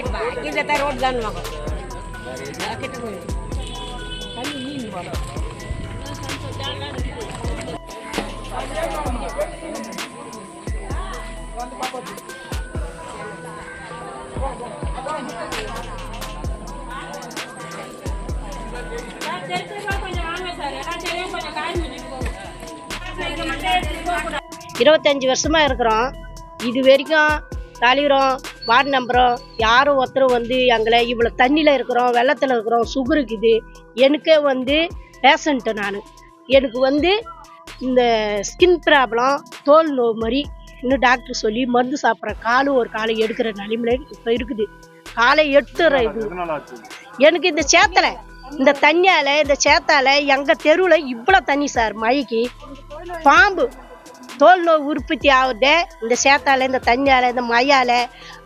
போயிடுவா இருபத்தஞ்சி வருஷமா இருக்கிறோம். இது வரைக்கும் தலைவரும் வார்டு நம்பரும் யாரும் ஒருத்தரும் வந்து எங்களை இவ்வளோ தண்ணியில் இருக்கிறோம் வெள்ளத்தில் இருக்கிறோம் சுகர் இருக்குது. எனக்கே வந்து பேஷண்ட்டு நான். எனக்கு வந்து இந்த ஸ்கின் ப்ராப்ளம் தோல் நோவு மாதிரி இன்னும் டாக்டர் சொல்லி மருந்து சாப்பிட்ற காலு ஒரு காலை எடுக்கிற நிலைமையில இப்போ இருக்குது. காலை எடுத்துற இது. எனக்கு இந்த சேத்தல இந்த தண்ணியால இந்த சேத்தால எங்கள் தெருவில் இவ்வளோ தண்ணி சார் மழைக்கு. பாம்பு தோல் நோய் உற்பத்தி ஆகுது இந்த சேத்தால இந்த தண்ணியால இந்த மழையால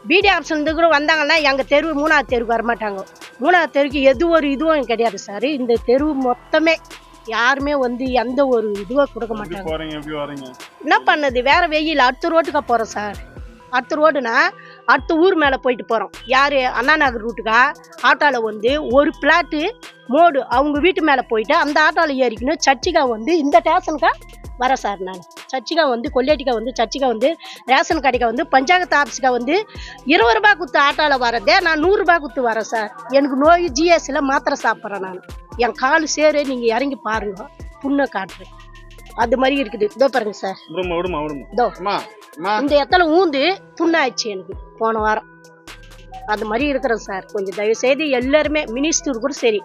பிடி ஆப்ஷன் கூட வந்தாங்கன்னா எங்கள் தெரு மூணாவது தெருவுக்கு வரமாட்டாங்க. மூணாவது தெருவுக்கு எது ஒரு இதுவும் கிடையாது சார். இந்த தெரு மொத்தமே யாருமே வந்து எந்த ஒரு இதுவும் கொடுக்க மாட்டாங்க. என்ன பண்ணது? வேற வெயில் அடுத்த ரோட்டுக்கா போகிறோம் சார். அடுத்த ரோடுனா அடுத்த ஊர் மேலே போயிட்டு போகிறோம் யார்? அண்ணா நகர் ரூட்டுக்கா? ஆட்டோவில் வந்து ஒரு பிளாட்டு மோடு அவங்க வீட்டு மேலே போயிட்டு அந்த ஆட்டோவில் ஏறிக்கணும். சர்ச்சிகா வந்து இந்த ஸ்டேஷனுக்கா வரேன் சார் நான். சர்ச்சிகா வந்து கொல்லேட்டிக்கா வந்து சர்ச்சிகா வந்து ரேஷன் கடைக்கா வந்து பஞ்சாயத்து ஆஃபீஸுக்கா வந்து இருபது ரூபாய் குத்து ஆட்டோவில் வரதே நான் நூறுரூபா குத்து வரேன் சார். எனக்கு நோய் ஜிஎஸ்சியில் மாத்திரை சாப்பிட்றேன் நான். என் கால் சேரு நீங்கள் இறங்கி பாருங்க. புண்ணை காட்டுறேன். அது மாதிரி இருக்குது. இதோ பாருங்க சார். விடுமா விடுமா விடுமா. இதோ. இந்த இடத்துல ஊந்து புண்ணாயிடுச்சு எனக்கு போன வாரம். அது மாதிரி இருக்கிறேன் சார். கொஞ்சம் தயவு செய்து எல்லாருமே மினிஸ்டர் கூட சரி.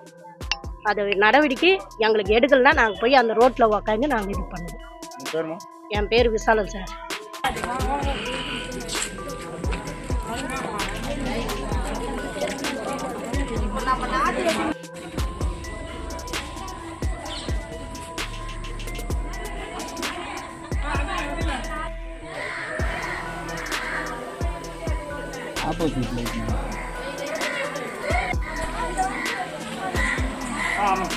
அது நடவடிக்கை எங்களுக்கு எடுக்கலைன்னா நாங்கள் போய் அந்த ரோட்டில் உக்காந்து நாங்கள் இது பண்ணுவோம். என் பேர் விசாலம் சார். ஆ ஆமா.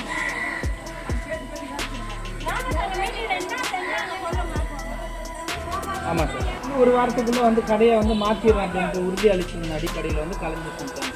ஆமாம் சார். ஒரு வாரத்துக்குள்ளே வந்து கடையை வந்து மாற்றிடுறேன் அப்படின்ற உறுதி அளிச்சிருந்த அடிப்படையில் வந்து கலந்து கொடுத்தாங்க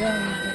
Yeah.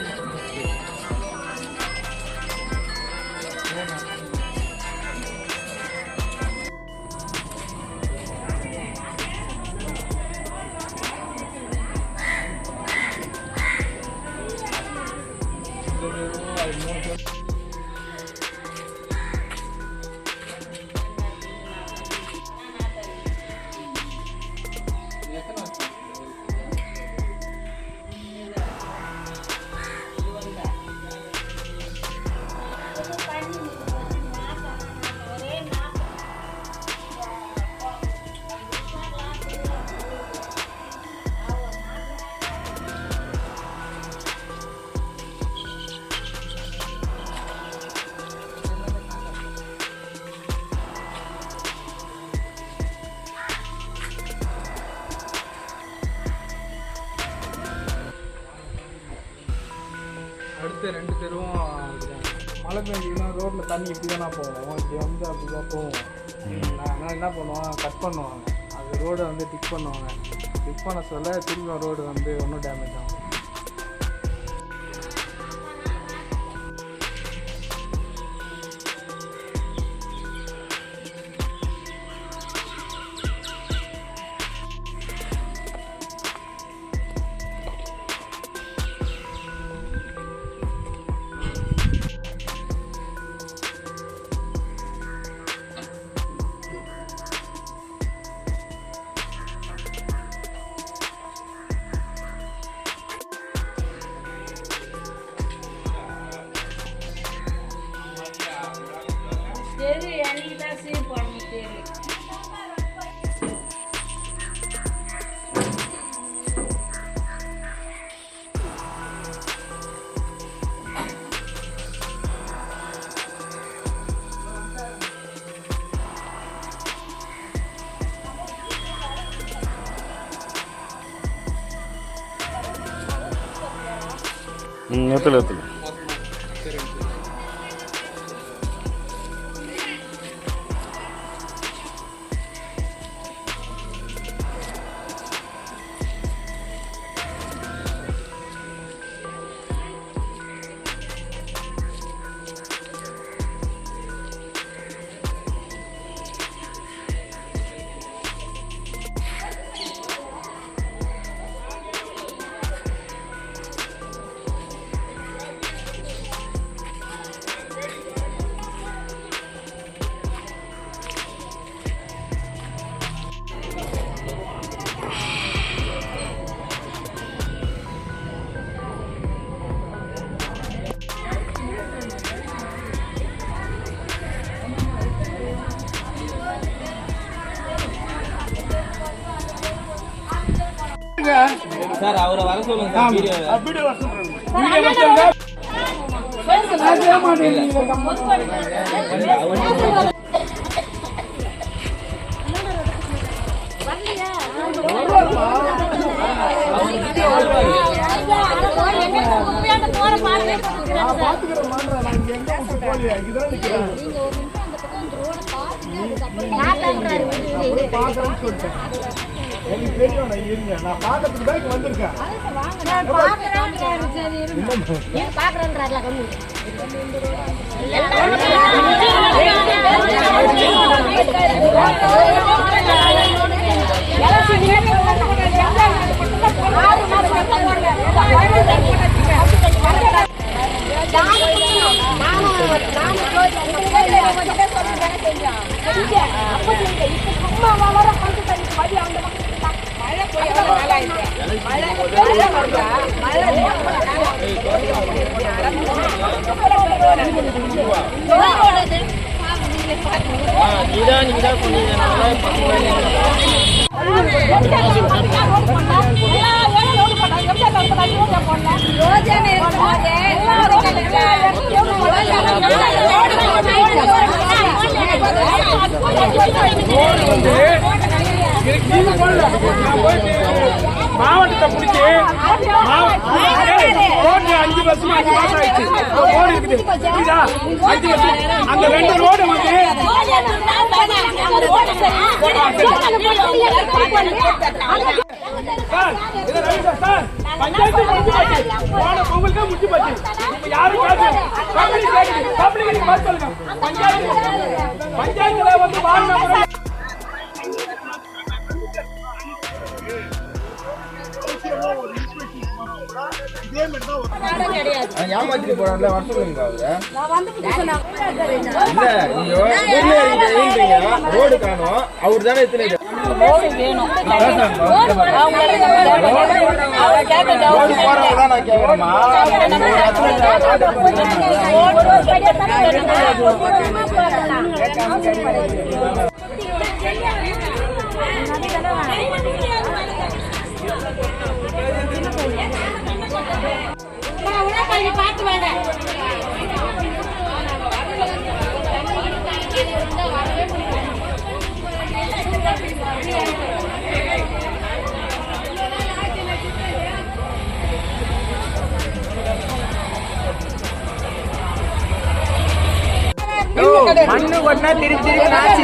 அடுத்த ரெண்டு தெருவும் அப்படிதான். மழை பெஞ்சதுன்னா ரோட்டில் தண்ணி இப்படி தானே போகும். இப்படி வந்து அப்படி தான் நான் நான் என்ன பண்ணுவோம் கட் பண்ணுவாங்க. அது ரோடை வந்து டிக் பண்ணுவாங்க. டிக் பண்ண சொல்ல திரும்ப ரோடு வந்து ஒன்றும் டேமேஜ் ஆகும் ம் எத்தனை எத்தனை சார் அவரை வர சொல்லுங்க சார் வீடியோ எனக்கு தெரியும் நான் இருங்க நான் பார்க்கறதுக்கு தான் வந்திருக்கேன். இதான் நீங்க தான் சொன்னீங்க மாவட்டத்தை பிடிச்சி ரோடு அஞ்சு வருஷமா அஞ்சு மாசம் ஆயிடுச்சு ரோடு இருக்குது புரியுதா அஞ்சு வருஷம் அந்த ரெண்டு ரோடு வந்து பஞ்சாயத்து போச்சு யாரும் பப்ளிக் பப்ளிக் பஞ்சாயத்து பஞ்சாயத்துல வந்து வார்டு ஏமாத்திட்டு போறான்ல வர சொல்லுங்க நீங்க ரோடு அவர் தானே எத்தனை நான் பார்த்து வாங்க மண்ணு கொண்டா திருச்சி நாச்சு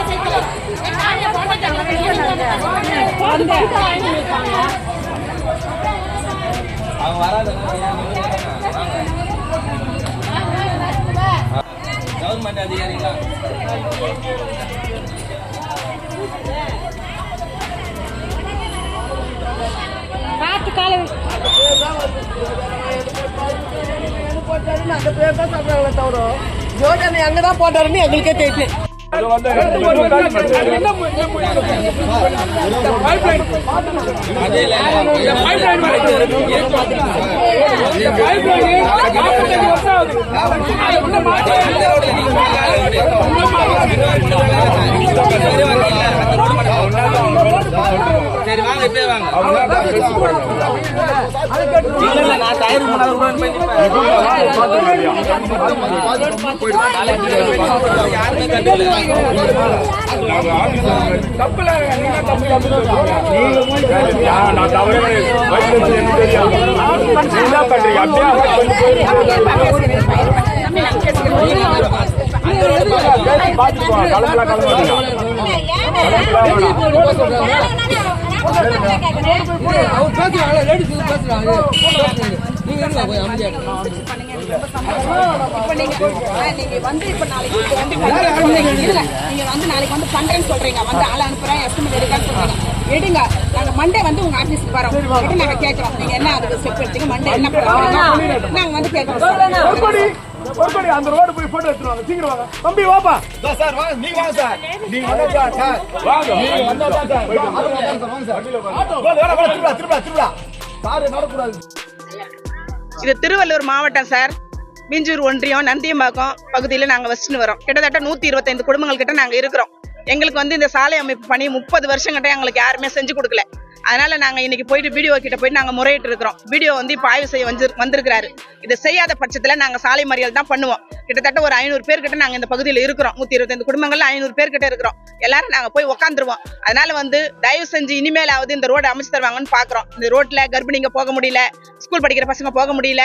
திருப்பி நாச்சிலே கவர்மெண்ட் அதிகாரிகளா யோஜனை அங்கதான் போட்டாருன்னு எங்களுக்கே தெரியல அதே சரி வாங்க வாங்க. இல்ல. இல்ல நான் டயர் கூட யாருமே கண்டுக்கல கிடையாது. பேசி பார்த்துட்டு போங்க. கிளம்பலாம் கிளம்பாதீங்க. இப்ப நீங்க வந்து இப்ப நாளைக்கு வந்து நீங்க வந்து நாளைக்கு வந்து பண்றேன்னு சொல்றீங்க வந்து ஆள் அனுப்புறேன் எஸ்டிமேட் எடுக்கன்னு சொல்றீங்க எடுங்க நாங்க மண்டே வந்து உங்க ஆபீஸ்க்கு வரோம் நாங்க கேட்கறோம் நீங்க என்ன அதுக்கு ஸ்டெப் எடுத்தீங்க மண்டே என்ன பண்ணுறீங்க நாங்க வந்து கேட்கறோம் பொறுப்படி அந்த ரோடு போய் போட்டோ எடுத்துருவாங்க. சீக்கிரம் வாங்க. தம்பி வாப்பா. சார் வாங்க நீங்க வாங்க சார். நீங்க வாங்க சார் சார். வாங்க. நீங்க வந்தா தான் சார். வாங்க. சார். திரும்ப திரும்ப திரும்ப சார் நடக்கூடாது. இது திருவள்ளூர் மாவட்டம் சார். மீஞ்சூர் ஒன்றியம் நந்தியம்பாக்கம் பகுதியில் நாங்கள் வச்சுன்னு வரோம். கிட்டத்தட்ட நூற்றி இருபத்தைந்து குடும்பங்கள் கிட்ட நாங்கள் இருக்கிறோம். எங்களுக்கு வந்து இந்த சாலை அமைப்பு பணி முப்பது வருஷம் கிட்ட எங்களுக்கு யாருமே செஞ்சு கொடுக்கல. அதனால நாங்கள் இன்னைக்கு போயிட்டு வீடியோ கிட்ட போயிட்டு நாங்கள் முறையிட்டு இருக்கிறோம். வீடியோ வந்து இப்ப ஆய்வு செய்ய வந்து வந்திருக்கிறாரு. இதை செய்யாத பட்சத்தில் நாங்கள் சாலை மறியல் தான் பண்ணுவோம். கிட்டத்தட்ட ஒரு ஐநூறு பேர் கிட்ட நாங்கள் இந்த பகுதியில் இருக்கிறோம். நூற்றி இருபத்தைந்து குடும்பங்கள்ல ஐநூறு பேர்கிட்ட இருக்கிறோம். எல்லாரும் நாங்கள் போய் உட்காந்துருவோம் அதனால வந்து தயவு செஞ்சு இனிமேலாவது இந்த ரோடு அமைச்சு தருவாங்கன்னு பார்க்குறோம் இந்த ரோட்டில் கர்ப்பிணிங்க போக முடியல ஸ்கூல் படிக்கிற பசங்க போக முடியல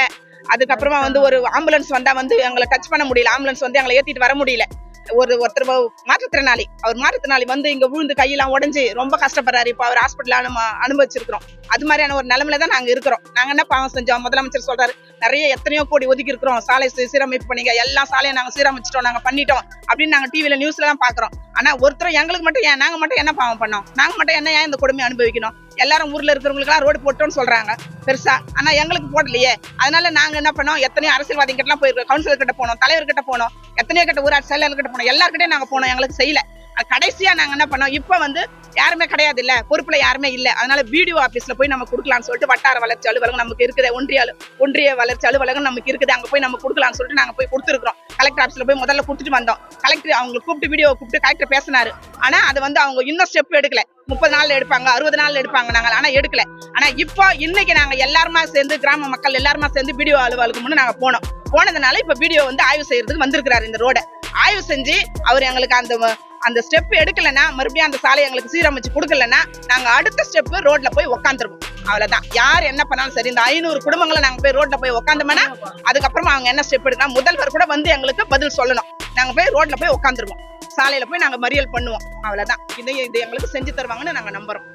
அதுக்கப்புறமா வந்து ஒரு ஆம்புலன்ஸ் வந்தா வந்து எங்களை டச் பண்ண முடியல ஆம்புலன்ஸ் வந்து எங்களை ஏத்திட்டு வர முடியல. ஒரு ஒருத்தர் மாற்றுத்திறனாளி. அவர் மாற்றுத்திறனாளி வந்து இங்க விழுந்து கையெல்லாம் உடஞ்சி ரொம்ப கஷ்டப்படுறாரு. இப்போ அவர் ஹாஸ்பிட்டல் அனு அனுபவிச்சிருக்கிறோம். அது மாதிரியான ஒரு நிலைமையில தான் நாங்க இருக்கிறோம். நாங்க என்ன பாவம் செஞ்சோம்? முதலமைச்சர் சொல்றாரு நிறைய எத்தனையோ கோடி ஒதுக்கி இருக்கிறோம். சாலை சீரமைப்பு பண்ணீங்க எல்லா சாலையும் நாங்க சீரமைச்சிட்டோம். நாங்க பண்ணிட்டோம். அப்படின்னு நாங்க டிவில நியூஸ்ல தான் பாக்குறோம். ஆனா ஒருத்தர் எங்களுக்கு மட்டும் ஏன் நாங்க மட்டும் என்ன பாவம் பண்ணோம்? நாங்க மட்டும் என்ன ஏன் இந்த கொடுமை அனுபவிக்கணும்? எல்லாரும் ஊர்ல இருக்கிறவங்களுக்குலாம் ரோடு போட்டோம்னு சொல்றாங்க பெருசா. ஆனா எங்களுக்கு போடலையே. அதனால நாங்க என்ன பண்ணோம்? எத்தனையோ அரசியல்வாதி போயிருக்கோம். கவுன்சிலர் கிட்ட போனோம் தலைவர்கிட்ட போனோம் எத்தனையோ கிட்ட ஊராட்சி செயலாளர் கிட்ட போனோம். எல்லாருக்கிட்டே நாங்க போனோம். எங்களுக்கு செய்யல. கடைசியா நாங்க என்ன பண்ணோம்? இப்ப வந்து யாருமே கிடையாது இல்ல பொறுப்புல யாருமே இல்ல. அதனால பிடிஓ ஆபீஸ்ல போய் நம்ம கொடுக்கலாம்னு சொல்லிட்டு வட்டார வளர்ச்சி அலுவலகம் நமக்கு இருக்குது. ஒன்றிய ஒன்றிய வளர்ச்சி அலுவலகம் நமக்கு இருக்குது. அங்க போய் நம்ம கொடுக்கலாம்னு சொல்லிட்டு நாங்க போய் கொடுத்துருக்கோம் கலெக்டர் ஆபீஸ்ல போய் முதல்ல கொடுத்துட்டு வந்தோம். கலெக்டர் அவங்க கூப்பிட்டு வீடியோ கூப்பிட்டு கலெக்டர் பேசினாரு. ஆனா அது வந்து அவங்க இன்னும் ஸ்டெப் எடுக்கல. முப்பது நாள்ல எடுப்பாங்க அறுபது நாள்ல எடுப்பாங்க நாங்க. ஆனா எடுக்கல. ஆனா இப்போ இன்னைக்கு நாங்க எல்லாருமா சேர்ந்து கிராம மக்கள் எல்லாருமா சேர்ந்து வீடியோ அலுவலகம்னு நாங்க போனோம். போனதுனால இப்ப வீடியோ வந்து ஆய்வு செய்யறதுக்கு வந்திருக்கிறாரு இந்த ரோட. ஆய்வு செஞ்சு அவர் எங்களுக்கு அந்த அந்த ஸ்டெப் எடுக்கலைன்னா மறுபடியும் அந்த சாலை எங்களுக்கு சீரமைச்சு கொடுக்கலன்னா நாங்கள் அடுத்த ஸ்டெப் ரோட்ல போய் உக்காந்துருவோம். அவ்வளோதான் யார் என்ன பண்ணாலும் சரி இந்த ஐநூறு குடும்பங்களை நாங்கள் போய் ரோட்ல போய் உக்காந்தோம்னா அதுக்கப்புறமா அவங்க என்ன ஸ்டெப் எடுக்கலாம் முதல்வர் கூட வந்து எங்களுக்கு பதில் சொல்லணும். நாங்கள் போய் ரோட்ல போய் உக்காந்துருவோம். சாலையில போய் நாங்கள் மறியல் பண்ணுவோம். அவ்வளோதான் இதையும் இது எங்களுக்கு செஞ்சு தருவாங்கன்னு நாங்கள் நம்புறோம்.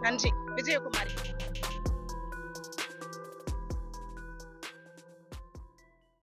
நன்றி. விஜயகுமாரி.